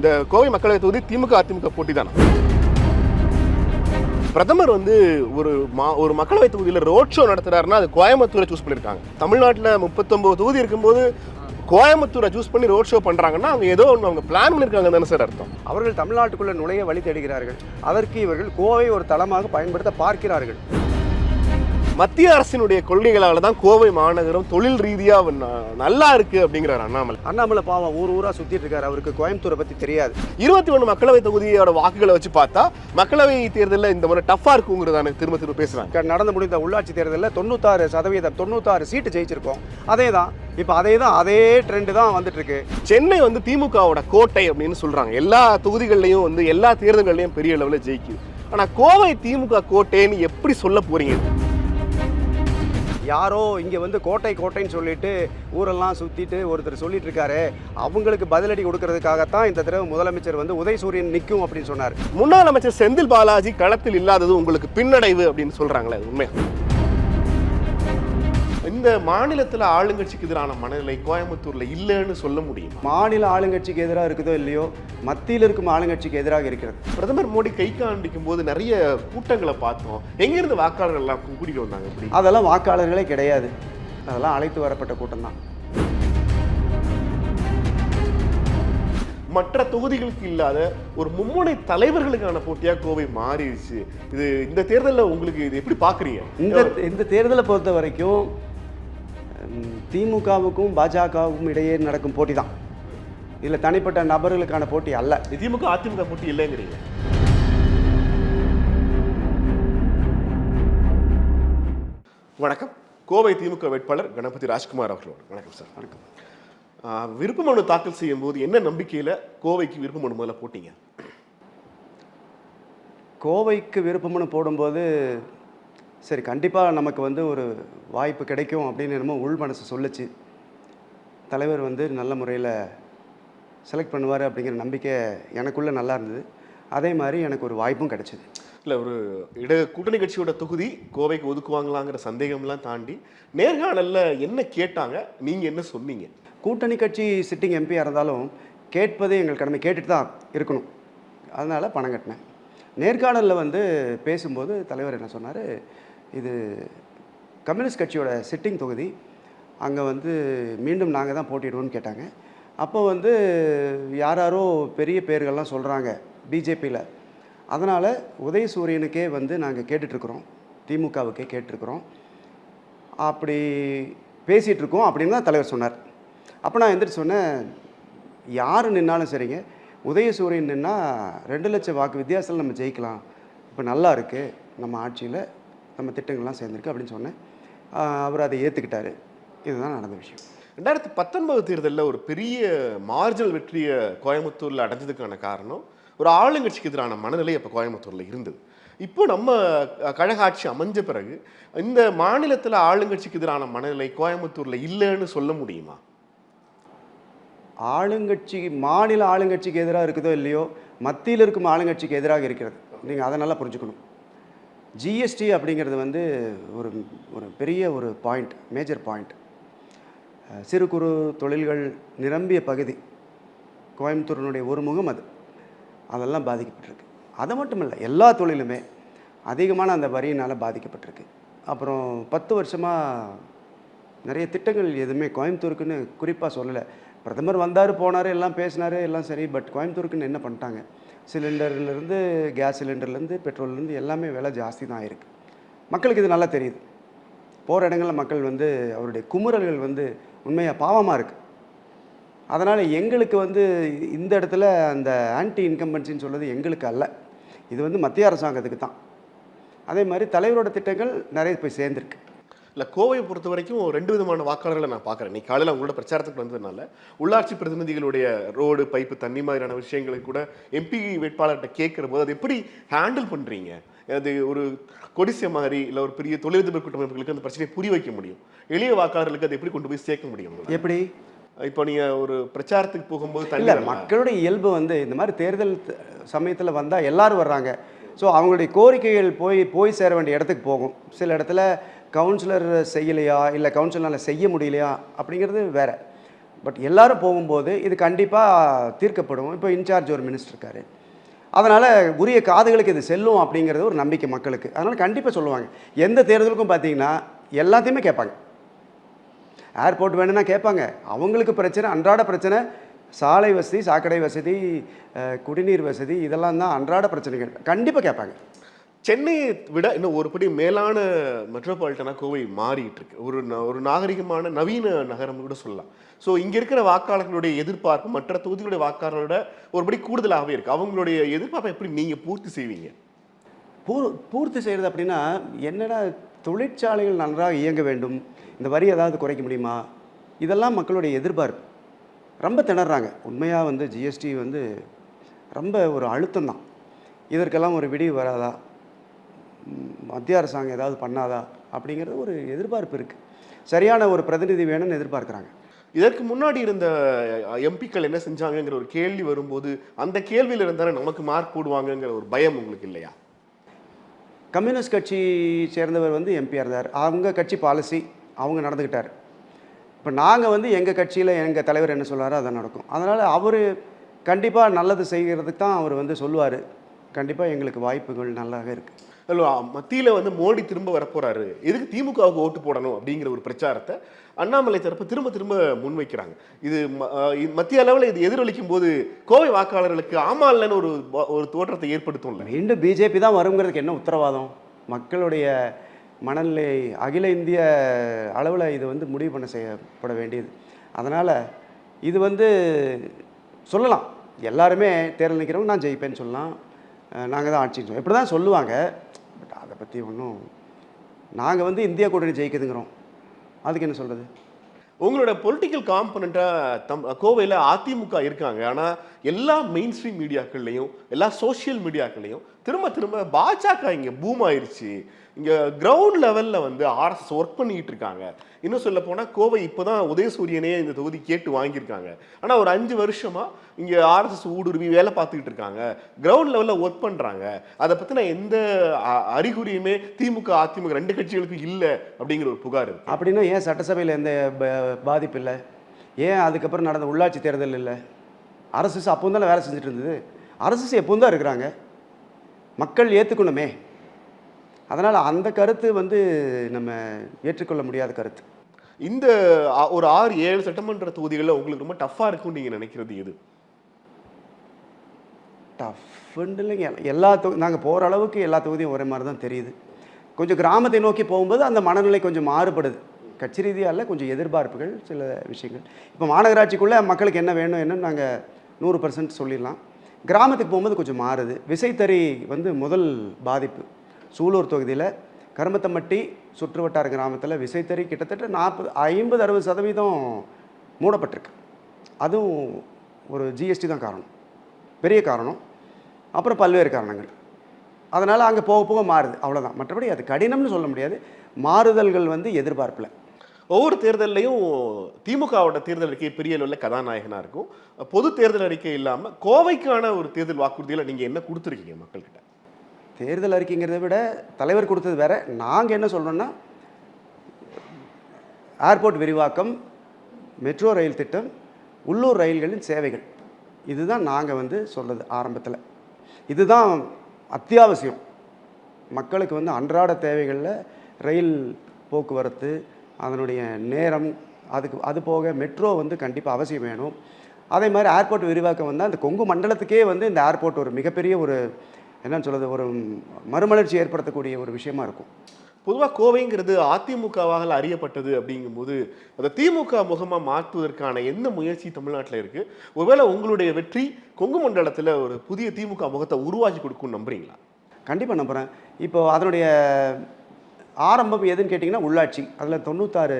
இந்த கோவை மக்களவை தொகுதி திமுக அதிமுக போட்டி தானே? பிரதமர் வந்து ஒரு மா ஒரு மக்களவை தொகுதியில் ரோட் ஷோ நடத்துறாருன்னா அது கோயம்புத்தூரை சூஸ் பண்ணியிருக்காங்க தமிழ்நாட்டில் முப்பத்தொம்போது தொகுதி இருக்கும்போது கோயம்புத்தூரை சூஸ் பண்ணி ரோட் ஷோ பண்ணுறாங்கன்னா அவங்க ஏதோ ஒன்று அவங்க பிளான் பண்ணியிருக்காங்க தானே சார் அர்த்தம். அவர்கள் தமிழ்நாட்டுக்குள்ளே நுழைய வழி தேடுகிறார்கள். அதற்கு இவர்கள் கோவை ஒரு தளமாக பயன்படுத்த பார்க்கிறார்கள். மத்திய அரசினுடைய கொள்கைகளால தான் கோவை மாநகரம் தொழில் ரீதியாக நல்லா இருக்கு அப்படிங்கிறார் அண்ணாமலை. அண்ணாமலை பாவம் ஊர் ஊரா சுத்திட்டு இருக்காரு. அவருக்கு கோயம்புத்தூரை பத்தி தெரியாது. இருபத்தி ஒன்று மக்களவை தொகுதியோட வாக்குகளை வச்சு பார்த்தா மக்களவை தேர்தலில் இந்த முறை டஃப்பாக இருக்குங்கிறதான திரும்ப திரும்ப பேசுறாங்க. க- நடந்து முடிந்த உள்ளாட்சி தேர்தலில் தொண்ணூத்தாறு சதவீதம் தொண்ணூத்தாறு சீட்டு ஜெயிச்சிருக்கோம். அதே தான் இப்போ அதே தான் அதே ட்ரெண்டு தான் வந்துட்டு இருக்கு சென்னை வந்து திமுகவோட கோட்டை அப்படின்னு சொல்றாங்க. எல்லா தொகுதிகள்லையும் வந்து எல்லா தேர்தல்கள்லையும் பெரிய அளவில் ஜெயிக்குது. ஆனா கோவை திமுக கோட்டைன்னு எப்படி சொல்ல போறீங்க? யாரோ இங்கே வந்து கோட்டை கோட்டைன்னு சொல்லிட்டு ஊரெல்லாம் சுற்றிட்டு ஒருத்தர் சொல்லிட்டு இருக்காரு அவங்களுக்கு பதிலடி கொடுக்கறதுக்காகத்தான் இந்த தடவை முதலமைச்சர் வந்து உதயசூரியன் நிற்கும் அப்படின்னு சொன்னார். முன்னாள் அமைச்சர் செந்தில் பாலாஜி களத்தில் இல்லாதது உங்களுக்கு பின்னடைவு அப்படின்னு சொல்கிறாங்களே உண்மை இந்த மாநிலத்துல ஆளுங்கட்சிக்கு எதிரான மனநிலை கோயம்புத்தூர்ல இல்லைன்னு சொல்ல முடியுமா? மாநில ஆளுங்கட்சிக்கு எதிராக இருக்குதோ இல்லையோ மத்தியில் இருக்கும் ஆளுங்கட்சிக்கு எதிராக இருக்கிறது. பிரதமர் மோடி கை காண்பிக்கும் போது நிறைய கூட்டங்களை பார்த்தோம். எங்கிருந்து வாக்காளர்கள் எல்லாம் கூட்டிட்டு வந்தாங்க இப்படி? அதெல்லாம் வாக்காளர்களே கிடையாது. அதெல்லாம் அழைத்து வரப்பட்ட கூட்டம் தான் மற்ற தொகுதிகளுக்கு இல்லாத ஒரு மும்முனை தலைவர்களுக்கான போட்டியா கோவை மாறிடுச்சு. இது இந்த தேர்தலில் உங்களுக்கு இது எப்படி பாக்குறீங்க? இந்த இந்த தேர்தலை பொறுத்த வரைக்கும் திமுகவுக்கும் பாஜகவுக்கும் இடையே நடக்கும் போட்டி தான். இதில் தனிப்பட்ட நபர்களுக்கான போட்டி அல்ல. திமுக அதிமுக போட்டி இல்லைங்கிறீங்க. வணக்கம். கோவை திமுக வேட்பாளர் கணபதி ராஜ்குமார் அவர்களோடு. வணக்கம் சார். வணக்கம். விருப்ப மனு தாக்கல் செய்யும் போது என்ன நம்பிக்கையில கோவைக்கு விருப்ப மனு முதல்ல போட்டீங்க? கோவைக்கு விருப்பம்னு போடும்போது சரி கண்டிப்பாக நமக்கு வந்து ஒரு வாய்ப்பு கிடைக்கும் அப்படின்னு என்னமோ உள் மனசு சொல்லுச்சு. தலைவர் வந்து நல்ல முறையில் செலக்ட் பண்ணுவார் அப்படிங்கிற நம்பிக்கை எனக்குள்ளே நல்லா இருந்தது. அதே மாதிரி எனக்கு ஒரு வாய்ப்பும் கிடைச்சிது. இல்ல ஒரு இட கூட்டணி கட்சியோட தொகுதி கோவைக்கு ஒதுக்குவாங்களாங்கிற சந்தேகம்லாம் தாண்டி நேர்காணல்ல என்ன கேட்டாங்க? நீங்க என்ன சொன்னீங்க? கூட்டணி கட்சி சிட்டிங் எம்பியாக இருந்தாலும் கேட்பது எங்கள் கடமை கேட்டுட்டு தான் இருக்கணும். அதனால் பணம் கட்டினேன். நேர்காணலில் வந்து பேசும்போது தலைவர் என்ன சொன்னார்? இது கம்யூனிஸ்ட் கட்சியோட சிட்டிங் தொகுதி. அங்கே வந்து மீண்டும் நாங்கள் தான் போட்டிடுவோம்னு கேட்டாங்க. அப்போ வந்து யாராரோ பெரிய பேர்கள்லாம் சொல்கிறாங்க பிஜேபியில். அதனால் உதயசூரியனுக்கே வந்து நாங்கள் கேட்டுட்ருக்குறோம் திமுகவுக்கே கேட்டிருக்கிறோம் அப்படி பேசிகிட்ருக்கோம் அப்படின்னு தான் தலைவர் சொன்னார். அப்போ நான் எந்திரிச்சு சொன்னேன் யார் நின்னாலும் சரிங்க. உதயசூரியன் நின்னால் ரெண்டு லட்சம் வாக்கு வித்தியாசத்தில் நம்ம ஜெயிக்கலாம். இப்போ நல்லா இருக்குது நம்ம ஆட்சியில். நம்ம திட்டங்கள்லாம் சேர்ந்துருக்கு அப்படின்னு சொன்னேன். அவர் அதை ஏற்றுக்கிட்டாரு இதுதான் நடந்த விஷயம். ரெண்டாயிரத்தி பத்தொன்பது தேர்தலில் ஒரு பெரிய மார்ஜினல் வெற்றியை கோயம்புத்தூரில் அடைஞ்சதுக்கான காரணம் ஒரு ஆளுங்கட்சிக்கு எதிரான மனநிலை அப்போ கோயம்புத்தூரில் இருந்தது. இப்போ நம்ம கழக ஆட்சி அமைஞ்ச பிறகு இந்த மாநிலத்தில் ஆளுங்கட்சிக்கு எதிரான மனநிலை கோயம்புத்தூரில் இல்லைன்னு சொல்ல முடியுமா? ஆளுங்கட்சி மாநில ஆளுங்கட்சிக்கு எதிராக இருக்குதோ இல்லையோ மத்தியில் இருக்கும் ஆளுங்கட்சிக்கு எதிராக இருக்கிறது. நீங்கள் அதை நல்லா புரிஞ்சுக்கணும். ஜிஎஸ்டி அப்படிங்கிறது வந்து ஒரு ஒரு பெரிய ஒரு பாயிண்ட் மேஜர் பாயிண்ட் சிறு குறு தொழில்கள் நிரம்பிய பகுதி கோயம்புத்தூரினுடைய ஒரு முகம் அது. அதெல்லாம் பாதிக்கப்பட்டிருக்கு. அது மட்டும் இல்லை எல்லா தொழிலுமே அதிகமான அந்த வரியினால் பாதிக்கப்பட்டிருக்கு. அப்புறம் பத்து வருஷமாக நிறைய திட்டங்கள் எதுவுமே கோயம்புத்தூருக்குன்னு குறிப்பாக சொல்லலை. பிரதமர் வந்தார் போனார் எல்லாம் பேசினார் எல்லாம் சரி பட் கோயம்புத்தூருக்குன்னு என்ன பண்ணிட்டாங்க? சிலிண்டர்லேருந்து கேஸ் சிலிண்டர்லேருந்து பெட்ரோல்லேருந்து எல்லாமே விலை ஜாஸ்தி தான் இருக்குது மக்களுக்கு இது நல்லா தெரியுது. போகிற இடங்களில் மக்கள் வந்து அவருடைய குமுறல்கள் வந்து உண்மையாக பாவமாக இருக்குது அதனால் எங்களுக்கு வந்து இந்த இடத்துல அந்த ஆன்டி இன்கம்பன்சின்னு சொல்வது எங்களுக்கு அல்ல. இது வந்து மத்திய அரசாங்கத்துக்கு தான். அதே மாதிரி தலைவரோட திட்டங்கள் நிறைய போய் சேர்ந்துருக்கு. இல்லை கோவையை பொறுத்த வரைக்கும் ரெண்டு விதமான வாக்காளர்களை நான் பார்க்குறேன். நீ காலையில் அவங்களோட பிரச்சாரத்துக்கு வந்ததுனால உள்ளாட்சி பிரதிநிதிகளுடைய ரோடு பைப்பு தண்ணி மாதிரியான விஷயங்களை கூட எம்பி வேட்பாளர்கிட்ட கேட்குற போது அதை எப்படி ஹேண்டில் பண்ணுறீங்க அது ஒரு கொடிசிய மாதிரி இல்லை ஒரு பெரிய தொழிலதிபர் கூட்டமைப்புகளுக்கு அந்த பிரச்சனையை புரிய வைக்க முடியும். எளிய வாக்காளர்களுக்கு அதை எப்படி கொண்டு போய் சேர்க்க முடியும்? எப்படி? இப்போ நீங்க ஒரு பிரச்சாரத்துக்கு போகும்போது இல்லை. மக்களுடைய இயல்பு வந்து இந்த மாதிரி தேர்தல் சமயத்தில் வந்தால் எல்லாரும் வர்றாங்க. ஸோ அவங்களுடைய கோரிக்கைகள் போய் போய் சேர வேண்டிய இடத்துக்கு போகும். சில இடத்துல கவுன்சிலர் செய்யலையா? இல்லை கவுன்சிலரால் செய்ய முடியலையா? அப்படிங்கிறது வேற. பட் எல்லாரும் போகும்போது இது கண்டிப்பாக தீர்க்கப்படும். இப்போ இன்சார்ஜ் ஒரு மினிஸ்டர் இருக்கார். அதனால் உரிய காதுகளுக்கு இது செல்லும் அப்படிங்கிறது ஒரு நம்பிக்கை மக்களுக்கு. அதனால் கண்டிப்பாக சொல்லுவாங்க. எந்த தேர்தலுக்கும் பார்த்தீங்கன்னா எல்லாத்தையுமே கேட்பாங்க. ஏர்போர்ட் வேணும்னா கேட்பாங்க. அவங்களுக்கு பிரச்சனை அன்றாட பிரச்சனை சாலை வசதி சாக்கடை வசதி குடிநீர் வசதி இதெல்லாம் தான் அன்றாட பிரச்சனைகள். கண்டிப்பாக கேட்பாங்க. சென்னையை விட இன்னும் ஒரு படி மேலான மெட்ரோபாலிட்டனாக கோவை மாறிட்டு இருக்கு ஒரு ந- ஒரு நாகரிகமான நவீன நகரம் கூட சொல்லலாம். ஸோ இங்கே இருக்கிற வாக்காளர்களுடைய எதிர்பார்ப்பு மற்ற தொகுதிகளுடைய வாக்காளர்களோட ஒருபடி கூடுதலாகவே இருக்குது அவங்களுடைய எதிர்பார்ப்பை எப்படி நீங்கள் பூர்த்தி செய்வீங்க? பூர் பூர்த்தி செய்கிறது அப்படின்னா என்னடா தொழிற்சாலைகள் நன்றாக இயங்க வேண்டும் இந்த வரி ஏதாவது குறைக்க முடியுமா? இதெல்லாம் மக்களுடைய எதிர்பார்ப்பு. ரொம்ப திணறாங்க. உண்மையாக வந்து ஜிஎஸ்டி வந்து ரொம்ப ஒரு அழுத்தம் தான். இதற்கெல்லாம் ஒரு விடிவு வராதா? மத்திய அரசாங்கம் ஏதாவது பண்ணாதா அப்படிங்கிறது ஒரு எதிர்பார்ப்பு இருக்குது சரியான ஒரு பிரதிநிதி வேணும்னு எதிர்பார்க்குறாங்க. இதற்கு முன்னாடி இருந்த எம்பிக்கள் என்ன செஞ்சாங்கங்கிற ஒரு கேள்வி வரும்போது அந்த கேள்வியில இருந்தாலும் நமக்கு மார்க் போடுவாங்கங்கிற ஒரு பயம் உங்களுக்கு இல்லையா? கம்யூனிஸ்ட் கட்சி சேர்ந்தவர் வந்து எம்பியாக இருந்தார். அவங்க கட்சி பாலிசி அவங்க நடந்துக்கிட்டார். இப்போ நாங்கள் வந்து எங்கள் கட்சியில் எங்கள் தலைவர் என்ன சொல்றாரோ அதை நடக்கும். அதனால் அவர் கண்டிப்பாக நல்லது செய்கிறதுக்கு தான் அவர் வந்து சொல்லுவார். கண்டிப்பாக எங்களுக்கு வாய்ப்புகள் நல்லாவே இருக்குது மத்தியில் வந்து மோடி திரும்ப வரப்போறாரு. எதுக்கு திமுகவுக்கு ஓட்டு போடணும் அப்படிங்கிற ஒரு பிரச்சாரத்தை அண்ணாமலை தரப்பு திரும்ப திரும்ப முன்வைக்கிறாங்க. இது ம- இது மத்திய அளவில் இது எதிரொலிக்கும் போது கோவை வாக்காளர்களுக்கு ஆமா இல்லைன்னு ஒரு ஒரு தோற்றத்தை ஏற்படுத்தும் மீண்டும் பிஜேபி தான் வருங்கிறதுக்கு என்ன உத்தரவாதம்? மக்களுடைய மனநிலை அகில இந்திய அளவில் இது வந்து முடிவு பண்ண செய்யப்பட வேண்டியது. அதனால் இது வந்து சொல்லலாம். எல்லாருமே தேர்தல் நிற்கிறவங்க நான் ஜெயிப்பேன்னு சொல்லலாம். நாங்கள் தான் ஆட்சின்னு சொல்லலாம் இப்படி தான் சொல்லுவாங்க. பற்றி ஒன்றும் நாங்கள் வந்து இந்தியா கூட்டணி ஜெயிக்குதுங்கிறோம். அதுக்கு என்ன சொல்கிறது உங்களோட பொலிட்டிக்கல் காம்பனண்ட்டாக தம் கோவையில் அதிமுக இருக்காங்க. ஆனால் எல்லா மெயின் ஸ்ட்ரீம் மீடியாக்கள்லையும் எல்லா சோஷியல் மீடியாக்கள்லையும் திரும்ப திரும்ப பாஜக இங்கே பூம் ஆயிடுச்சு இங்கே கிரவுண்ட் லெவலில் வந்து ஆர்எஸ்எஸ் ஒர்க் பண்ணிக்கிட்டு இருக்காங்க இன்னும் சொல்ல போனால் கோவை இப்போதான் உதயசூரியனே இந்த தொகுதி கேட்டு வாங்கியிருக்காங்க. ஆனால் ஒரு அஞ்சு வருஷமாக இங்கே ஆர்எஸ்எஸ் ஊடுருவி வேலை பார்த்துக்கிட்டு இருக்காங்க கிரவுண்ட் லெவலில் ஒர்க் பண்ணுறாங்க அதை பற்றின எந்த அறிகுறியுமே திமுக அதிமுக ரெண்டு கட்சிகளுக்கும் இல்லை அப்படிங்கிற ஒரு புகார் அப்படின்னா ஏன் சட்டசபையில் எந்த பாதிப்பு இல்லை? ஏன் அதுக்கப்புறம் நடந்த உள்ளாட்சி தேர்தல் இல்லை? அரசு அப்போ தானே வேலை செஞ்சுட்டு இருந்தது. அரசு எப்போ தான் இருக்கிறாங்க. மக்கள் ஏற்றுக்கணுமே அதனால் அந்த கருத்து வந்து நம்ம ஏற்றுக்கொள்ள முடியாத கருத்து. இந்த ஒரு ஆறு ஏழு சட்டமன்ற தொகுதிகளில் உங்களுக்கு ரொம்ப டஃப்பாக இருக்கும்னு நீங்கள் நினைக்கிறது எது? டஃப்னு இல்லைங்க. எல்லா தொகு நாங்கள் போகிற அளவுக்கு எல்லா தொகுதியும் ஒரே மாதிரி தான் தெரியுது. கொஞ்சம் கிராமத்தை நோக்கி போகும்போது அந்த மனநிலை கொஞ்சம் மாறுபடுது. கட்சி ரீதியாக இல்ல, கொஞ்சம் எதிர்பார்ப்புகள் சில விஷயங்கள். இப்போ மாநகராட்சிக்குள்ளே மக்களுக்கு என்ன வேணும் என்னன்னு நாங்கள் நூறு பர்சன்ட் சொல்லிடலாம். கிராமத்துக்கு போகும்போது கொஞ்சம் மாறுது. விசைத்தறி வந்து முதல் பாதிப்பு. சூலூர் தொகுதியில் கருமத்தம்பட்டி சுற்றுவட்டார கிராமத்தில் விசைத்தறி கிட்டத்தட்ட நாற்பது ஐம்பது அறுபது சதவீதம் மூடப்பட்டிருக்கு. அதுவும் ஒரு ஜிஎஸ்டி தான் காரணம். பெரிய காரணம். அப்புறம் பல்வேறு காரணங்கள். அதனால் அங்கே போக போக மாறுது. அவ்வளோதான் மற்றபடி அது கடினம்னு சொல்ல முடியாது. மாறுதல்கள் வந்து எதிர்பார்ப்பில். ஒவ்வொரு தேர்தல்லையும் திமுகவோட தேர்தல் அறிக்கை பெரிய அளவில் கதாநாயகனாக இருக்கும். பொது தேர்தல் அறிக்கை இல்லாமல் கோவைக்கான ஒரு தேர்தல் வாக்குறுதியில் நீங்கள் என்ன கொடுத்துருக்கீங்க மக்கள்கிட்ட? தேர்தல் அறிக்கைங்கிறத விட தலைவர் கொடுத்தது வேற. நாங்கள் என்ன சொல்கிறோன்னா ஏர்போர்ட் விரிவாக்கம் மெட்ரோ ரயில் திட்டம் உள்ளூர் ரயில்களின் சேவைகள். இதுதான் நாங்கள் வந்து சொல்கிறது ஆரம்பத்தில். இதுதான் அத்தியாவசியம். மக்களுக்கு வந்து அன்றாட தேவைகளில் ரயில் போக்குவரத்து அதனுடைய நேரம் அதுக்கு அது போக மெட்ரோ வந்து கண்டிப்பாக அவசியம் வேணும். அதே மாதிரி ஏர்போர்ட் விரிவாக்கம் வந்தால் அந்த கொங்கு மண்டலத்துக்கே வந்து இந்த ஏர்போர்ட் ஒரு மிகப்பெரிய ஒரு என்னன்னு சொல்கிறது ஒரு மறுமலர்ச்சி ஏற்படுத்தக்கூடிய ஒரு விஷயமா இருக்கும். பொதுவாக கோவைங்கிறது அதிமுகவால் அறியப்பட்டது அப்படிங்கும்போது அதை திமுக முகமாக மாற்றுவதற்கான என்ன முயற்சி தமிழ்நாட்டில் இருக்குது ஒருவேளை உங்களுடைய வெற்றி கொங்கு மண்டலத்தில் ஒரு புதிய திமுக முகத்தை உருவாக்கி கொடுக்கும்னு நம்புறீங்களா? கண்டிப்பாக நம்புகிறேன் இப்போ அதனுடைய ஆரம்பம் எதுன்னு கேட்டிங்கன்னா உள்ளாட்சி. அதில் தொண்ணூத்தாறு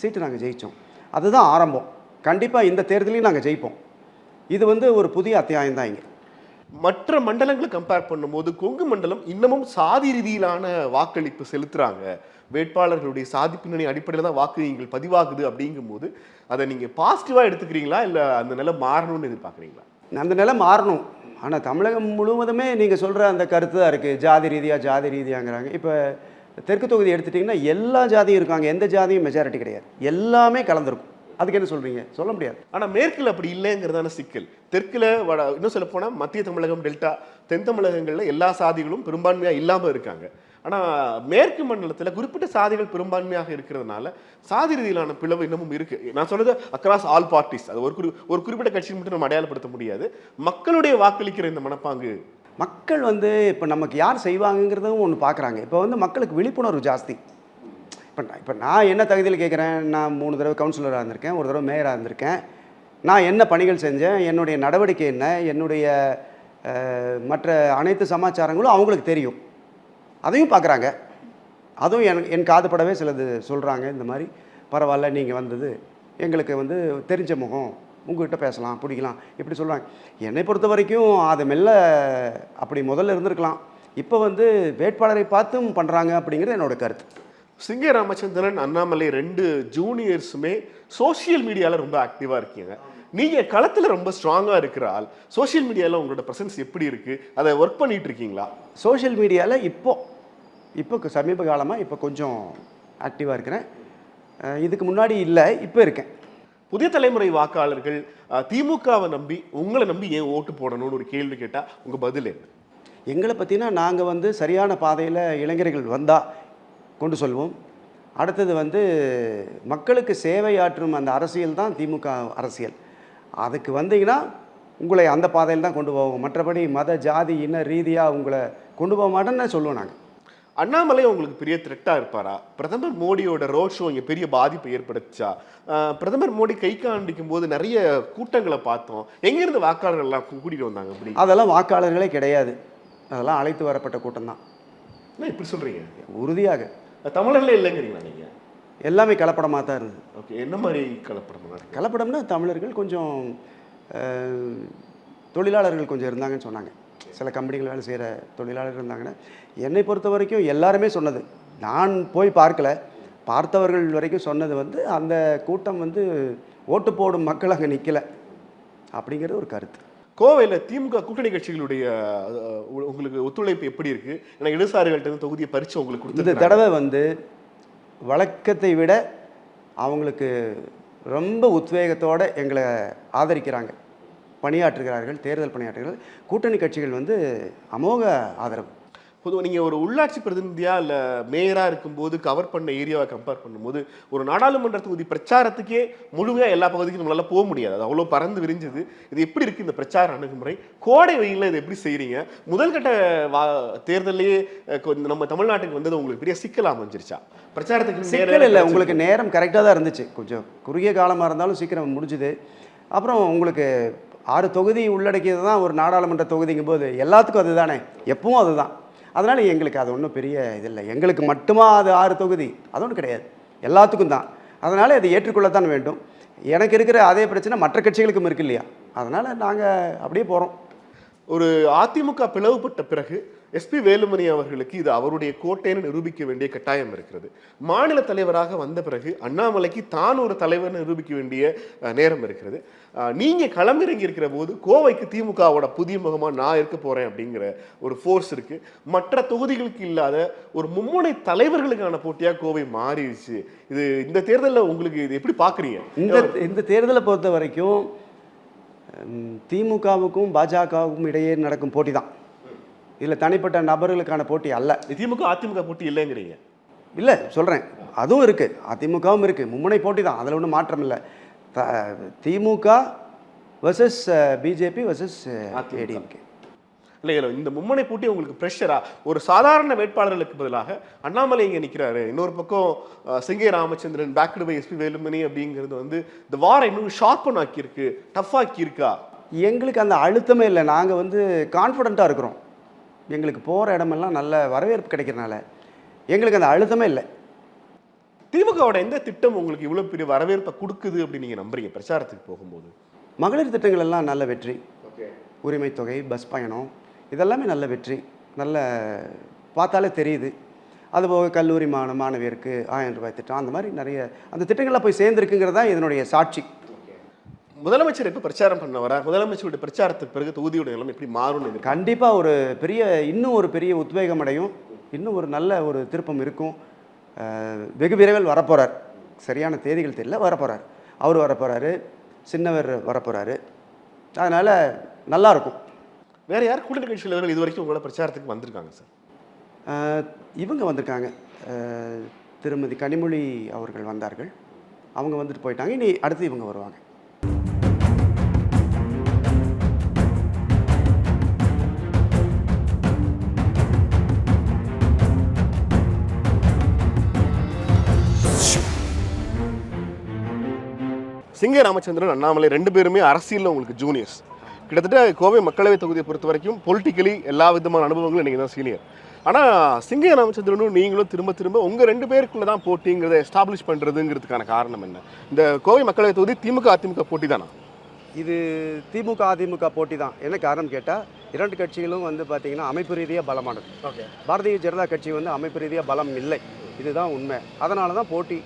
சீட்டு நாங்கள் ஜெயித்தோம் அதுதான் ஆரம்பம். கண்டிப்பாக இந்த தேர்தலையும் நாங்கள் ஜெயிப்போம். இது வந்து ஒரு புதிய அத்தியாயம் தான் இங்கே. மற்ற மண்டலங்களை கம்பேர் பண்ணும்போது கொங்கு மண்டலம் இன்னமும் சாதி ரீதியிலான வாக்களிப்பு செலுத்துகிறாங்க வேட்பாளர்களுடைய சாதி பின்னணி அடிப்படையில் தான் வாக்கு நீங்கள் பதிவாகுது அப்படிங்கும்போது அதை நீங்கள் பாசிட்டிவாக எடுத்துக்கிறீங்களா? இல்லை அந்த நிலை மாறணும்னு எதிர்பார்க்குறீங்களா? அந்த நிலை மாறணும். ஆனால் தமிழகம் முழுவதுமே நீங்கள் சொல்கிற அந்த கருத்து தான் இருக்குது ஜாதி ரீதியாக ஜாதி ரீதியாங்கிறாங்க. இப்போ தெற்கு தொகுதி எடுத்துட்டிங்கன்னா எல்லா ஜாதியும் இருக்காங்க. எந்த ஜாதியும் மெஜாரிட்டி கிடையாது. எல்லாமே கலந்துருக்கும். அதுக்கு என்ன சொல்கிறீங்க சொல்ல முடியாது. ஆனா மேற்குல அப்படி இல்லைங்கிறதான சிக்கல். தெற்குல வட இன்னும் சொல்ல போனா மத்திய தமிழகம் டெல்டா தென் தமிழகங்கள்ல எல்லா சாதிகளும் பெரும்பான்மையா இல்லாம இருக்காங்க. ஆனா மேற்கு மண்டலத்துல குறிப்பிட்ட சாதிகள் பெரும்பான்மையாக இருக்கிறதுனால சாதி ரீதியிலான பிளவு இன்னமும் இருக்கு. நான் சொன்னது அக்ராஸ் ஆல் பார்ட்டிஸ் அது ஒரு குறி ஒரு குறிப்பிட்ட கட்சியை மட்டும் நம்ம அடையாளப்படுத்த முடியாது. மக்களுடைய வாக்களிக்கிற இந்த மனப்பாங்கு. மக்கள் வந்து இப்போ நமக்கு யார் செய்வாங்கங்கிறதும் ஒன்று பார்க்குறாங்க இப்போ வந்து மக்களுக்கு விழிப்புணர்வு ஜாஸ்தி. இப்போ நான் இப்போ நான் என்ன தகுதியில் கேட்குறேன்? நான் மூணு தடவை கவுன்சிலராக இருந்திருக்கேன் ஒரு தடவை மேயராக இருந்திருக்கேன். நான் என்ன பணிகள் செஞ்சேன்? என்னுடைய நடவடிக்கை என்ன? என்னுடைய மற்ற அனைத்து சமாச்சாரங்களும் அவங்களுக்கு தெரியும். அதையும் பார்க்குறாங்க. அதுவும் எனக்கு என் காதுபடவே சிலது சொல்கிறாங்க இந்த மாதிரி பரவாயில்ல நீங்கள் வந்தது எங்களுக்கு வந்து தெரிஞ்ச முகம். உங்ககிட்ட பேசலாம் பிடிக்கலாம். இப்படி சொல்கிறாங்க என்னை பொறுத்த வரைக்கும் அது மெல்ல அப்படி முதல்ல இருந்திருக்கலாம். இப்போ வந்து வேட்பாளரை பார்த்தும் பண்ணுறாங்க அப்படிங்கிறது என்னோட கருத்து. சிங்க ராமச்சந்திரன் அண்ணாமலை ரெண்டு ஜூனியர்ஸுமே சோஷியல் மீடியால ரொம்ப ஆக்டிவா இருக்கீங்க. நீங்க களத்துல ரொம்ப ஸ்ட்ராங்கா இருக்கிற ஆள். சோஷியல் மீடியால உங்களோட பிரசன்ஸ் எப்படி இருக்கு? அதை ஒர்க் பண்ணிட்டு இருக்கீங்களா? சோஷியல் மீடியாவில் இப்போ இப்போ சமீப காலமாக இப்போ கொஞ்சம் ஆக்டிவாக இருக்கிறேன். இதுக்கு முன்னாடி இல்லை இப்போ இருக்கேன். புதிய தலைமுறை வாக்காளர்கள் திமுகவை நம்பி உங்களை நம்பி ஏன் ஓட்டு போடணும்னு ஒரு கேள்வி கேட்டா உங்க பதில் என்ன? எங்களை பற்றினா நாங்கள் வந்து சரியான பாதையில் இளைஞர்கள் வந்தால் கொண்டு சொல்வோம். அடுத்தது வந்து மக்களுக்கு சேவையாற்றும் அந்த அரசியல் தான் திமுக அரசியல். அதுக்கு வந்தீங்கன்னா உங்களை அந்த பாதையில் தான் கொண்டு போவோம். மற்றபடி மத ஜாதி இன ரீதியாக உங்களை கொண்டு போக மாட்டோன்னு சொல்லுவோம் நாங்கள் அண்ணாமலை உங்களுக்கு பெரிய த்ரெட்டா இருப்பாரா? பிரதமர் மோடியோட ரோட் ஷோ இங்க பெரிய பாதிப்பை ஏற்படுத்துச்சா? பிரதமர் மோடி கை காண்பிக்கும் போது நிறைய கூட்டங்களை பார்த்தோம். எங்க இருந்து வாக்காளர்கள் எல்லாம் கூ- கூட்டிட்டு வந்தாங்க அப்படி அதெல்லாம் வாக்காளர்களே கிடையாது. அதெல்லாம் அழைத்து வரப்பட்ட கூட்டம் தான். என்ன இப்படி சொல்றீங்க? உறுதியாக. தமிழர்களே இல்லைங்கிறீங்களா நீங்க? எல்லாமே கலப்படமாக தான் இருந்தது. ஓகே என்ன மாதிரி கலப்படம் நடக்குது கலப்படம்னா தமிழர்கள் கொஞ்சம் தொழிலாளர்கள் கொஞ்சம் இருந்தாங்கன்னு சொன்னாங்க. சில கம்பெனிகள் வேலை செய்கிற தொழிலாளர்கள் இருந்தாங்கன்னா என்னை பொறுத்த வரைக்கும் எல்லாருமே சொன்னது. நான் போய் பார்க்கல. பார்த்தவர்கள் வரைக்கும் சொன்னது வந்து அந்த கூட்டம் வந்து ஓட்டு போடும் மக்கள் அங்கே நிற்கல அப்படிங்கிறது ஒரு கருத்து. கோவையில் திமுக கூட்டணி கட்சிகளுடைய உங்களுக்கு ஒத்துழைப்பு எப்படி இருக்கு? ஏன்னா இடதுசாரிகள்ட்ட தொகுதியை பறிச்சு உங்களுக்கு இந்த கொடுத்து தடவை வந்து வழக்கத்தை விட அவங்களுக்கு ரொம்ப உத்வேகத்தோடு எங்களை ஆதரிக்கிறாங்க. பணியாற்றுகிறார்கள் தேர்தல் பணியாற்றுகிறார்கள். கூட்டணி கட்சிகள் வந்து அமோக ஆதரவு. பொதுவாக நீங்கள் ஒரு உள்ளாட்சி பிரதிநிதியா இல்லை மேயராக இருக்கும்போது கவர் பண்ண ஏரியாவை கம்பேர் பண்ணும்போது ஒரு நாடாளுமன்ற தொகுதி பிரச்சாரத்துக்கே முழுமையாக எல்லா பகுதிக்கும் நம்மளால போக முடியாது. அது அவ்வளோ பறந்து விரிஞ்சது. இது எப்படி இருக்கு இந்த பிரச்சார அணுகுமுறை? கோடை வெயிலில் இதை எப்படி செய்றீங்க? முதல் கட்ட வா தேர்தலையே நம்ம தமிழ்நாட்டுக்கு வந்தது உங்களுக்கு பெரிய சிக்கல் அமைஞ்சிருச்சா? பிரச்சாரத்துக்கு சிக்கல் இல்லை உங்களுக்கு நேரம் கரெக்டாக தான் இருந்துச்சு. கொஞ்சம் குறுகிய காலமாக இருந்தாலும் சீக்கிரம் முடிஞ்சுது. அப்புறம் உங்களுக்கு ஆறு தொகுதி உள்ளடக்கியது தான் ஒரு நாடாளுமன்ற தொகுதிங்கும் போது எல்லாத்துக்கும் அதுதானே? எப்பவும் அதுதான். அதனால் எங்களுக்கு அது ஒன்றும் பெரிய இது இல்லை எங்களுக்கு மட்டுமா அது ஆறு தொகுதி? அது ஒன்றும் கிடையாது. எல்லாத்துக்கும் தான். அதனால் அதை ஏற்றுக்கொள்ளத்தான் வேண்டும். எனக்கு இருக்கிற அதே பிரச்சனை மற்ற கட்சிகளுக்கும் இருக்கு இல்லையா? அதனால் நாங்கள் அப்படியே போகிறோம் ஒரு அதிமுக பிளவுபட்ட பிறகு எஸ்பி வேலுமணி அவர்களுக்கு இது அவருடைய கோட்டைன்னு நிரூபிக்க வேண்டிய கட்டாயம் இருக்கிறது. மாநில தலைவராக வந்த பிறகு அண்ணாமலைக்கு தான் ஒரு தலைவர்னு நிரூபிக்க வேண்டிய நேரம் இருக்கிறது. நீங்கள் களமிறங்கி இருக்கிற போது கோவைக்கு திமுகவோட புதிய முகமாக நான் இருக்க போகிறேன் அப்படிங்கிற ஒரு ஃபோர்ஸ் இருக்குது மற்ற தொகுதிகளுக்கு இல்லாத ஒரு மும்முனை தலைவர்களுக்கான போட்டியாக கோவை மாறிடுச்சு. இது இந்த தேர்தலில் உங்களுக்கு இது எப்படி பார்க்குறீங்க? இந்த இந்த தேர்தலை பொறுத்த வரைக்கும் திமுகவுக்கும் பாஜகவுக்கும் இடையே நடக்கும் போட்டி தான். இதில் தனிப்பட்ட நபர்களுக்கான போட்டி அல்ல. திமுக அதிமுக போட்டி இல்லைங்கிறீங்க. இல்லை சொல்கிறேன் அதுவும் இருக்குது அதிமுகவும் இருக்குது மும்முனை போட்டி தான். அதில் ஒன்றும் மாற்றம் இல்லை. The DMK versus BJP versus. ADMK இல்லை இல்லை இந்த மும்மனை போட்டி உங்களுக்கு ப்ரெஷரா ஒரு சாதாரண வேட்பாளர்களுக்கு பதிலாக அண்ணாமலை இங்கே நிற்கிறாரு இன்னொரு பக்கம் Singai Ramachandran backed by SP Velumani அப்படிங்கிறது வந்து இந்த வாரம் இன்னும் ஷார்ப்பன் ஆக்கியிருக்கு டஃப் ஆக்கியிருக்கா எங்களுக்கு அந்த அழுத்தமே இல்லை. நாங்கள் வந்து கான்ஃபிடண்ட்டாக இருக்கிறோம். எங்களுக்கு போகிற இடமெல்லாம் நல்ல வரவேற்பு கிடைக்கிறனால எங்களுக்கு அந்த அழுத்தமே இல்லை. திமுகவோட எந்த திட்டம் உங்களுக்கு இவ்வளோ பெரிய வரவேற்பை கொடுக்குது அப்படின்னு நீங்கள் நம்புறீங்க பிரச்சாரத்துக்கு போகும்போது? மகளிர் திட்டங்கள் எல்லாம் நல்ல வெற்றி. உரிமை தொகை பஸ் பயணம் இதெல்லாமே நல்ல வெற்றி. நல்ல பார்த்தாலே தெரியுது. அதுபோக கல்லூரி மாண மாணவியருக்கு ஆயிரம் ரூபாய் திட்டம் அந்த மாதிரி நிறைய அந்த திட்டங்கள்லாம் போய் சேர்ந்துருக்குங்கிறது தான் இதனுடைய சாட்சி. முதலமைச்சர் எப்போ பிரச்சாரம் பண்ண வர முதலமைச்சருடைய பிரச்சாரத்துக்கு பிறகு தொகுதியோட நிலம் எப்படி எதிர்பார்க்கறீங்க? கண்டிப்பாக ஒரு பெரிய இன்னும் ஒரு பெரிய உத்வேகம் அடையும். இன்னும் ஒரு நல்ல ஒரு திருப்பம் இருக்கும். வெகு விரைவில் வரப்போகிறார் சரியான தேதிகள் தெரியல வரப்போகிறார் அவர் வரப்போகிறாரு சின்னவர் வரப்போகிறாரு அதனால் நல்லாயிருக்கும் வேற யார் கூட்டணி கட்சியில் இது வரைக்கும் உங்களோட பிரச்சாரத்துக்கு வந்திருக்காங்க சார்? இவங்க வந்திருக்காங்க. திருமதி கனிமொழி அவர்கள் வந்தார்கள். அவங்க வந்துட்டு போயிட்டாங்க. இனி அடுத்து இவங்க வருவாங்க. சிங்க ராமச்சந்திரன் அண்ணாமலை ரெண்டு பேருமே அரசியலில் உங்களுக்கு ஜூனியர்ஸ் கிட்டத்தட்ட கோவை மக்களவை தொகுதியை பொறுத்த வரைக்கும் பொலிட்டிக்கலி எல்லா விதமான அனுபவங்களும் நீங்கள் தான் சீனியர் ஆனால் சிங்க ராமச்சந்திரனும் நீங்களும் திரும்ப திரும்ப உங்கள் ரெண்டு பேருக்குள்ள தான் போட்டிங்கிறத எஸ்டாப்ளிஷ் பண்ணுறதுங்கிறதுக்கான காரணம் என்ன? இந்த கோவை மக்களவை தொகுதி திமுக அதிமுக போட்டி தானா? இது திமுக அதிமுக போட்டி தான். என்ன காரணம் கேட்டால் இரண்டு கட்சிகளும் வந்து பார்த்திங்கன்னா அமைப்பு ரீதியாக பலமானது. ஓகே. பாரதிய ஜனதா கட்சி வந்து அமைப்பு ரீதியாக பலம் இல்லை. இதுதான் உண்மை. அதனால தான் போட்டி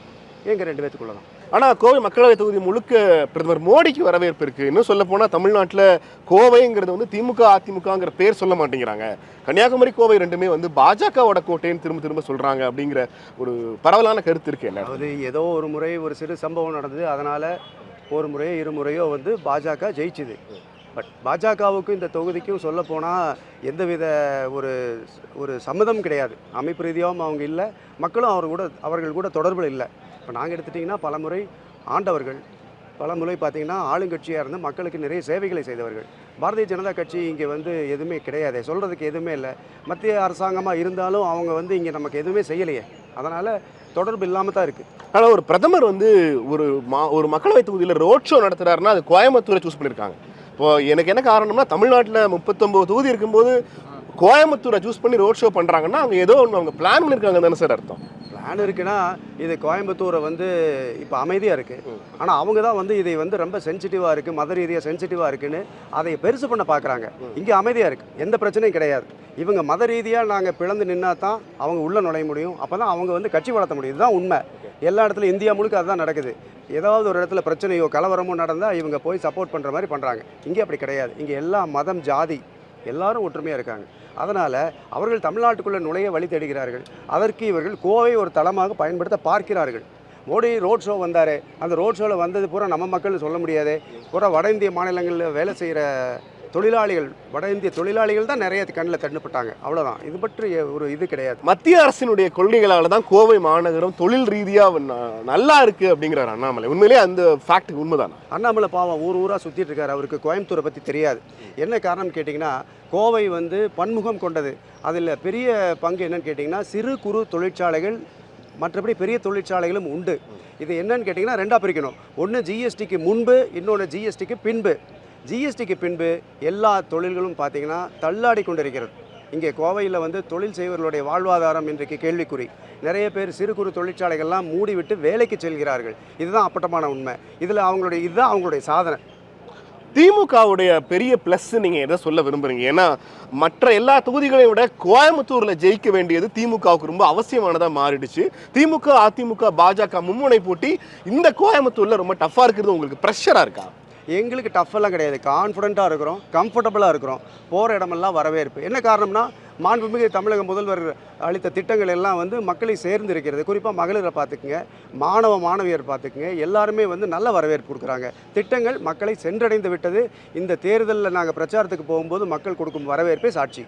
எங்கள் ரெண்டு பேத்துக்குள்ள தான் ஆனால் கோவை மக்களவை தொகுதி முழுக்க பிரதமர் மோடிக்கு வரவேற்பு இருக்குது இன்னும் சொல்ல போனால் தமிழ்நாட்டில் கோவைங்கிறது வந்து திமுக அதிமுகங்கிற பேர் சொல்ல மாட்டேங்கிறாங்க. கன்னியாகுமரி கோவை ரெண்டுமே வந்து பாஜகவோட கோட்டைன்னு திரும்ப திரும்ப சொல்கிறாங்க அப்படிங்கிற ஒரு பரவலான கருத்து இருக்குது என்ன அதாவது ஏதோ ஒரு முறை ஒரு சிறு சம்பவம் நடந்தது. அதனால் ஒரு முறையோ இருமுறையோ வந்து பாஜக ஜெயிச்சுது. பட் பாஜகவுக்கும் இந்த தொகுதிக்கும் சொல்லப்போனால் எந்தவித ஒரு ஒரு சம்மதம் கிடையாது. அமைப்பு ரீதியாகவும் அவங்க இல்லை. மக்களும் அவர் கூட அவர்கள் கூட தொடர்பில் இல்லை. இப்போ நாங்கள் எடுத்துட்டிங்கன்னா பலமுறை ஆண்டவர்கள் பலமுறை பார்த்தீங்கன்னா ஆளுங்கட்சியாக இருந்து மக்களுக்கு நிறைய சேவைகளை செய்தவர்கள். பாரதிய ஜனதா கட்சி இங்கே வந்து எதுவுமே கிடையாது. சொல்கிறதுக்கு எதுவுமே இல்லை. மத்திய அரசாங்கமாக இருந்தாலும் அவங்க வந்து இங்கே நமக்கு எதுவுமே செய்யலையே. அதனால் தொடர்பு இல்லாமல் தான் இருக்குது ஆனால் ஒரு பிரதமர் வந்து ஒரு மா ஒரு மக்களவை தொகுதியில் ரோட் ஷோ நடத்துகிறாருன்னா அது கோயம்புத்தூரை சூஸ் பண்ணியிருக்காங்க இப்போ எனக்கு என்ன காரணம்னா தமிழ்நாட்டில் முப்பத்தொம்போது தொகுதி இருக்கும்போது கோயம்புத்தூரை சூஸ் பண்ணி ரோட் ஷோ பண்ணுறாங்கன்னா அவங்க ஏதோ ஒன்று அவங்க பிளான் பண்ணியிருக்காங்க தானே சார் அர்த்தம். பிளான் இருக்குன்னா இது கோயம்புத்தூரை வந்து இப்போ அமைதியாக இருக்குது ஆனால் அவங்க தான் வந்து இதை வந்து ரொம்ப சென்சிட்டிவாக இருக்குது மத ரீதியாக சென்சிட்டிவாக இருக்குன்னு அதை பெருசு பண்ண பார்க்குறாங்க இங்கே அமைதியாக இருக்குது எந்த பிரச்சனையும் கிடையாது. இவங்க மத ரீதியாக நாங்கள் பிளந்து நின்னா தான் அவங்க உள்ளே நுழைய முடியும். அப்போ தான் அவங்க வந்து கட்சி வளர்த்த முடியும். இதுதான் உண்மை. எல்லா இடத்துலையும் இந்தியா முழுக்க அதுதான் நடக்குது. ஏதாவது ஒரு இடத்துல பிரச்சனையோ கலவரமோ நடந்தால் இவங்க போய் சப்போர்ட் பண்ணுற மாதிரி பண்ணுறாங்க இங்கே அப்படி கிடையாது. இங்கே எல்லா மதம் ஜாதி எல்லாரும் ஒற்றுமையாக இருக்காங்க. அதனால் அவர்கள் தமிழ்நாட்டுக்குள்ளே நுழைய வழி தேடுகிறார்கள். அதற்கு இவர்கள் கோவை ஒரு தளமாக பயன்படுத்த பார்க்கிறார்கள். மோடி ரோட் ஷோ வந்தார். அந்த ரோட் ஷோவில் வந்தது பூரா நம்ம மக்கள் சொல்ல முடியாது. பூரா வட இந்திய மாநிலங்களில் வேலை செய்கிற தொழிலாளிகள் வட இந்திய தொழிலாளிகள் தான் நிறைய கண்ணில் தண்டுப்பட்டாங்க அவ்வளோதான் இது பற்றி ஒரு இது கிடையாது. மத்திய அரசினுடைய கொள்கைகளால தான் கோவை மாநகரம் தொழில் ரீதியாக நல்லா இருக்கு அப்படிங்கிறார் அண்ணாமலை. உண்மையிலேயே அந்த ஃபேக்ட் உண்மைதானா? அண்ணாமலை பாவம் ஊர் ஊராக சுற்றிட்டு இருக்காரு. அவருக்கு கோயம்புத்தூரை பற்றி தெரியாது. என்ன காரணம் கேட்டிங்கன்னா கோவை வந்து பன்முகம் கொண்டது. அதில் பெரிய பங்கு என்னன்னு கேட்டிங்கன்னா சிறு குறு தொழிற்சாலைகள் மற்றபடி பெரிய தொழிற்சாலைகளும் உண்டு. இது என்னன்னு கேட்டிங்கன்னா ரெண்டாக பிரிக்கணும். ஒன்று ஜிஎஸ்டிக்கு முன்பு இன்னொன்று ஜிஎஸ்டிக்கு பின்பு. ஜிஎஸ்டிக்கு பின்பு எல்லா தொழில்களும் பார்த்தீங்கன்னா தள்ளாடி கொண்டிருக்கிறது. இங்கே கோவையில் வந்து தொழில் செய்வர்களுடைய வாழ்வாதாரம் இன்றைக்கு கேள்விக்குறி. நிறைய பேர் சிறு குறு தொழிற்சாலைகள்லாம் மூடிவிட்டு வேலைக்கு செல்கிறார்கள். இதுதான் அப்பட்டமான உண்மை. இதில் அவங்களுடைய இதுதான் அவங்களுடைய சாதனை. திமுகவுடைய பெரிய ப்ளஸ் நீங்கள் எதை சொல்ல விரும்புறீங்க? ஏன்னா மற்ற எல்லா தொகுதிகளையும் விட கோயம்புத்தூரில் ஜெயிக்க வேண்டியது திமுகவுக்கு ரொம்ப அவசியமானதாக மாறிடுச்சு. திமுக அதிமுக பாஜக மும்முனை போட்டி இந்த கோயம்புத்தூரில் ரொம்ப டஃப்பாக இருக்கிறது உங்களுக்கு ப்ரெஷராக இருக்கா? எங்களுக்கு டஃப்பெல்லாம் கிடையாது. கான்ஃபிடண்ட்டாக இருக்கிறோம் கம்ஃபர்டபுளாக இருக்கிறோம். போகிற இடமெல்லாம் வரவேற்பு. என்ன காரணம்னா மாண்புமிகு தமிழக முதல்வர் அளித்த திட்டங்கள் எல்லாம் வந்து மக்களை சேர்ந்து இருக்கிறது குறிப்பாக மகளிரை பார்த்துக்குங்க மாணவ மாணவியர் பார்த்துக்குங்க. எல்லாருமே வந்து நல்ல வரவேற்பு கொடுக்குறாங்க. திட்டங்கள் மக்களை சென்றடைந்து விட்டது. இந்த தேர்தலில் நாங்கள் பிரச்சாரத்துக்கு போகும்போது மக்கள் கொடுக்கும் வரவேற்பே சாட்சி.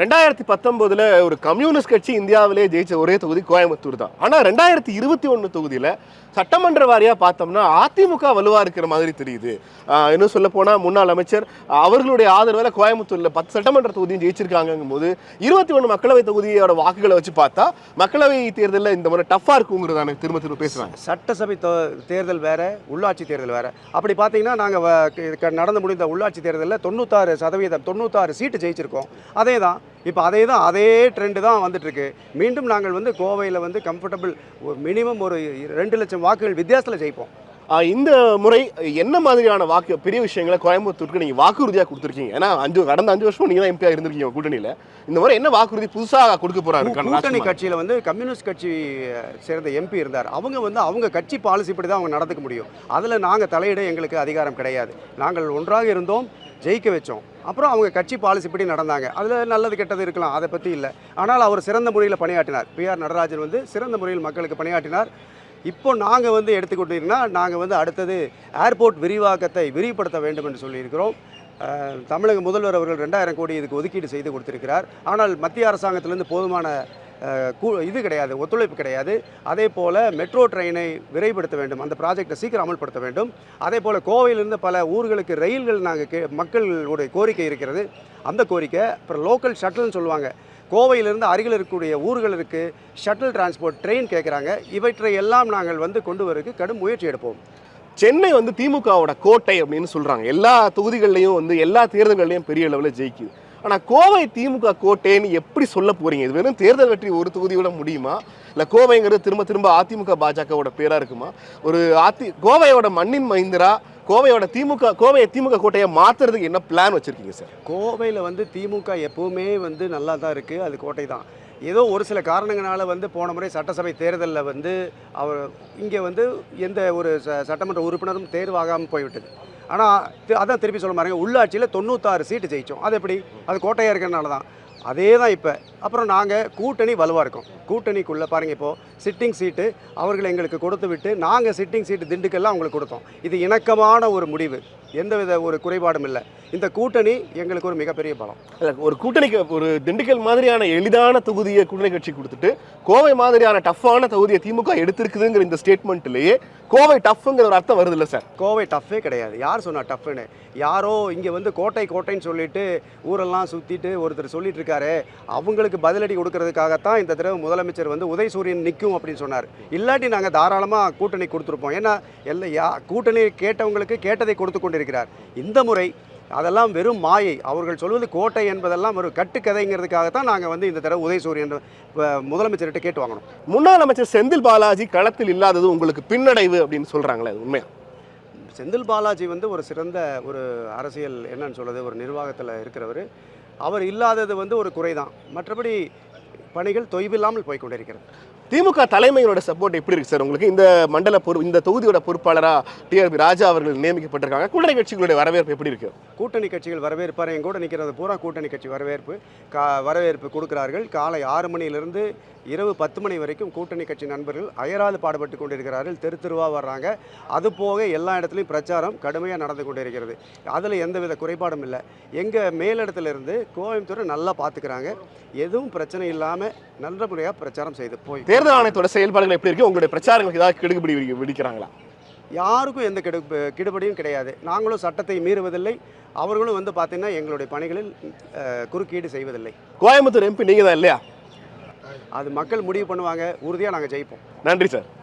ரெண்டாயிரத்தி பத்தொன்பதுல ஒரு கம்யூனிஸ்ட் கட்சி இந்தியாவிலே ஜெயிச்ச ஒரே தொகுதி கோயம்புத்தூர் தான். ஆனா ரெண்டாயிரத்தி இருபத்தி ஒன்று தொகுதியில சட்டமன்ற வாரியா பார்த்தோம்னா அதிமுக வலுவா இருக்கிற மாதிரி தெரியுது. இன்னும் சொல்ல போனா முன்னாள் அமைச்சர் அவர்களுடைய ஆதரவுல கோயம்புத்தூர்ல பத்து சட்டமன்ற தொகுதியும் ஜெயிச்சிருக்காங்கும் போது இருபத்தி ஒன்று மக்களவை தொகுதியோட வாக்குகளை வச்சு பார்த்தா மக்களவை தேர்தலில் இந்த முறை டஃப்பாக இருக்குங்கிறதான திரும்ப திரும்ப பேசுறாங்க. சட்டசபை தேர்தல் வேற உள்ளாட்சி தேர்தல் வேற. அப்படி பார்த்தீங்கன்னா நாங்கள் நடந்து முடிந்த உள்ளாட்சி தேர்தலில் தொண்ணூத்தாறு சதவீதம் தொண்ணூத்தாறு சீட்டு ஜெயிச்சிருக்கோம். அதே தான் இப்போ அதே தான் அதே ட்ரெண்டு தான் வந்துட்டுருக்கு. மீண்டும் நாங்கள் வந்து கோவையில் வந்து கம்ஃபர்டபுள் மினிமம் ஒரு ரெண்டு லட்சம் வாக்குகள் வித்தியாசத்தில் ஜெயிப்போம். இந்த முறை என்ன மாதிரியான வாக்கு பெரிய விஷயங்களை கோயம்புத்தூருக்கு நீங்க வாக்குறுதியா கொடுத்துருக்கீங்க? ஏன்னா அஞ்சு கடந்த அஞ்சு வருஷம் நீங்க தான் எம்பியா இருந்திருக்கீங்க கூட்டணியில. இந்த முறை என்ன வாக்குறுதி புதுசா கொடுக்க போறாரு கூட்டணி? கட்சியில் வந்து கம்யூனிஸ்ட் கட்சி சேர்ந்த எம்பி இருந்தார். அவங்க வந்து அவங்க கட்சி பாலிசி படி தான் அவங்க நடந்துக்க முடியும். அதில் நாங்கள் தலையிட எங்களுக்கு அதிகாரம் கிடையாது. நாங்கள் ஒன்றாக இருந்தோம் ஜெயிக்க வச்சோம். அப்புறம் அவங்க கட்சி பாலிசி படி நடந்தாங்க. அதில் நல்லது கெட்டது இருக்கலாம். அதை பற்றி இல்லை. ஆனால் அவர் சிறந்த முறையில் பணியாற்றினார். பிஆர் நடராஜன் வந்து சிறந்த முறையில் மக்களுக்கு பணியாற்றினார். இப்போ நாங்கள் வந்து எடுத்துக்கிட்டீங்கன்னா நாங்கள் வந்து அடுத்தது ஏர்போர்ட் விரிவாக்கத்தை விரிவுபடுத்த வேண்டும் என்று சொல்லியிருக்கிறோம். தமிழக முதல்வர் அவர்கள் ரெண்டாயிரம் கோடி இதுக்கு ஒதுக்கீடு செய்து கொடுத்திருக்கிறார். ஆனால் மத்திய அரசாங்கத்திலிருந்து போதுமான கூ- இது கிடையாது ஒத்துழைப்பு கிடையாது. அதே போல் மெட்ரோ ட்ரெயினை விரைவுபடுத்த வேண்டும். அந்த ப்ராஜெக்டை சீக்கிரம் அமல்படுத்த வேண்டும். அதே போல் கோவையிலிருந்து பல ஊர்களுக்கு ரயில்கள் நாங்கள் கே மக்களுடைய கோரிக்கை இருக்கிறது. அந்த கோரிக்கை அப்புறம் லோக்கல் ஷட்டில்னு சொல்லுவாங்க. கோவையிலிருந்து அருகில் இருக்கக்கூடிய ஊர்களுக்கு ஷட்டில் டிரான்ஸ்போர்ட் ட்ரெயின் கேட்குறாங்க இவற்றை எல்லாம் நாங்கள் வந்து கொண்டு வரதுக்கு கடும் முயற்சி எடுப்போம். சென்னை வந்து திமுகவோட கோட்டை அப்படின்னு சொல்கிறாங்க எல்லா தொகுதிகள்லையும் வந்து எல்லா தேர்தல்கள்லையும் பெரிய அளவில் ஜெயிக்குது. ஆனால் கோவை திமுக கோட்டைன்னு எப்படி சொல்ல போகிறீங்க இது வெறும் தேர்தல் வெற்றி ஒரு தொகுதியோட முடியுமா? இல்லை கோவைங்கிறது திரும்ப திரும்ப அதிமுக பாஜகவோட பேராக இருக்குமா? ஒரு அதி கோவையோட மண்ணின் மைந்தரா? கோவையோட திமுக கோவையை திமுக கோட்டையை மாற்றுறதுக்கு என்ன பிளான் வச்சுருக்கீங்க சார் கோவையில் வந்து திமுக எப்போவுமே வந்து நல்லா தான் இருக்குது அது கோட்டை தான் ஏதோ ஒரு சில காரணங்களால் வந்து போன முறை சட்டசபை தேர்தலில் வந்து அவர் இங்கே வந்து எந்த ஒரு ச சட்டமன்ற உறுப்பினரும் தேர்வாகாமல் போய்விட்டது. ஆனால் அதான் திருப்பி சொல்ல மாதிரி உள்ளாட்சியில் தொண்ணூத்தாறு சீட்டு ஜெயித்தோம் அது எப்படி? அது கோட்டையாக இருக்கிறனால தான் அதே தான் இப்போ. அப்புறம் நாங்கள் கூட்டணி வலுவாக இருக்கோம். கூட்டணிக்குள்ளே பாருங்கள் இப்போது சிட்டிங் சீட்டு அவர்கள் எங்களுக்கு கொடுத்து விட்டு நாங்கள் சிட்டிங் சீட்டு திண்டுக்கெல்லாம் அவங்களுக்கு கொடுத்தோம். இது இணக்கமான ஒரு முடிவு. எந்தவித ஒரு குறைபாடும் இல்லை. இந்த கூட்டணி எங்களுக்கு ஒரு மிகப்பெரிய பலம். இல்ல, ஒரு கூட்டணிக்கு ஒரு திண்டுக்கல் மாதிரியான எளிதான தொகுதியை கூட்டணி கட்சி கொடுத்துட்டு கோவை மாதிரியான டஃப்பான தொகுதியை திமுக எடுத்திருக்குதுங்கிற இந்த ஸ்டேட்மெண்ட்லயே கோவை டஃப்ங்கிற ஒரு அர்த்தம் வருது இல்ல சார்? கோவை டஃப்பே கிடையாது. யார் சொன்னா டஃப்னு யாரோ இங்கே வந்து கோட்டை கோட்டைன்னு சொல்லிட்டு ஊரெல்லாம் சுற்றிட்டு ஒருத்தர் சொல்லிட்டு இருக்காரு. அவங்களுக்கு பதிலடி கொடுக்கறதுக்காகத்தான் இந்த தடவை முதலமைச்சர் வந்து உதயசூரியன் நிற்கும் அப்படின்னு சொன்னார். இல்லாட்டி நாங்கள் தாராளமாக கூட்டணி கொடுத்துருப்போம். ஏன்னா எல்லா யா கூட்டணி கேட்டவங்களுக்கு கேட்டதை கொடுத்து கொண்டிருக்கிறார். இந்த முறை அதெல்லாம் வெறும் மாயை. அவர்கள் சொல்வது கோட்டை என்பதெல்லாம் ஒரு கட்டுக்கதைங்கிறதுக்காகத்தான் நாங்கள் வந்து இந்த தடவை உதயசூரியன் முதலமைச்சர்கிட்ட கேட்டு வாங்கணும். முன்னாள் அமைச்சர் செந்தில் பாலாஜி களத்தில் இல்லாதது உங்களுக்கு பின்னடைவு அப்படின்னு சொல்றாங்களே அது உண்மையா? செந்தில் பாலாஜி வந்து ஒரு சிறந்த ஒரு அரசியல் என்னன்னு சொல்றது ஒரு நிர்வாகத்தில் இருக்கிறவர். அவர் இல்லாதது வந்து ஒரு குறைதான். மற்றபடி பணிகள் தொய்வில்லாமல் போய் கொண்டிருக்கிறது. திமுக தலைமையோட சப்போர்ட் எப்படி இருக்கு சார் உங்களுக்கு இந்த மண்டல பொறு இந்த தொகுதியோட பொறுப்பாளராக டிஆர்பி ராஜா அவர்கள் நியமிக்கப்பட்டிருக்காங்க. கூட்டணி கட்சிகளுடைய வரவேற்பு எப்படி இருக்கு? கூட்டணி கட்சிகள் வரவேற்பார். என் கூட நிற்கிறது பூரா கூட்டணி கட்சி வரவேற்பு. கா வரவேற்பு கொடுக்கிறார்கள். காலை ஆறு மணியிலிருந்து இரவு பத்து மணி வரைக்கும் கூட்டணி கட்சி நண்பர்கள் அயராது பாடுபட்டு கொண்டிருக்கிறார்கள். தெரு தெருவாக வர்றாங்க. அது போக எல்லா இடத்துலையும் பிரச்சாரம் கடுமையாக நடந்து கொண்டிருக்கிறது. அதில் எந்தவித குறைபாடும் இல்லை. எங்கள் மேலிடத்திலிருந்து கோயம்புத்தூரை நல்லா பார்த்துக்கிறாங்க எதுவும் பிரச்சனை இல்லாமல் நல்ல முறையாக பிரச்சாரம் செய்து போய் தேர்தல் ஆணையத்தோட செயல்பாடுகள் எப்படி இருக்கு? உங்களுடைய பிரச்சாரங்களுக்கு ஏதாவது கெடுபிடி விடி- விடிக்கிறாங்களா யாருக்கும் எந்த கெடு கெடுபடியும் கிடையாது. நாங்களும் சட்டத்தை மீறுவதில்லை. அவர்களும் வந்து பார்த்திங்கன்னா எங்களுடைய பணிகளில் குறுக்கீடு செய்வதில்லை. கோயம்புத்தூர் எம்பி நீங்க தான் இல்லையா? அது மக்கள் முடிவு பண்ணுவாங்க. உறுதியாக நாங்கள் ஜெயிப்போம். நன்றி சார்.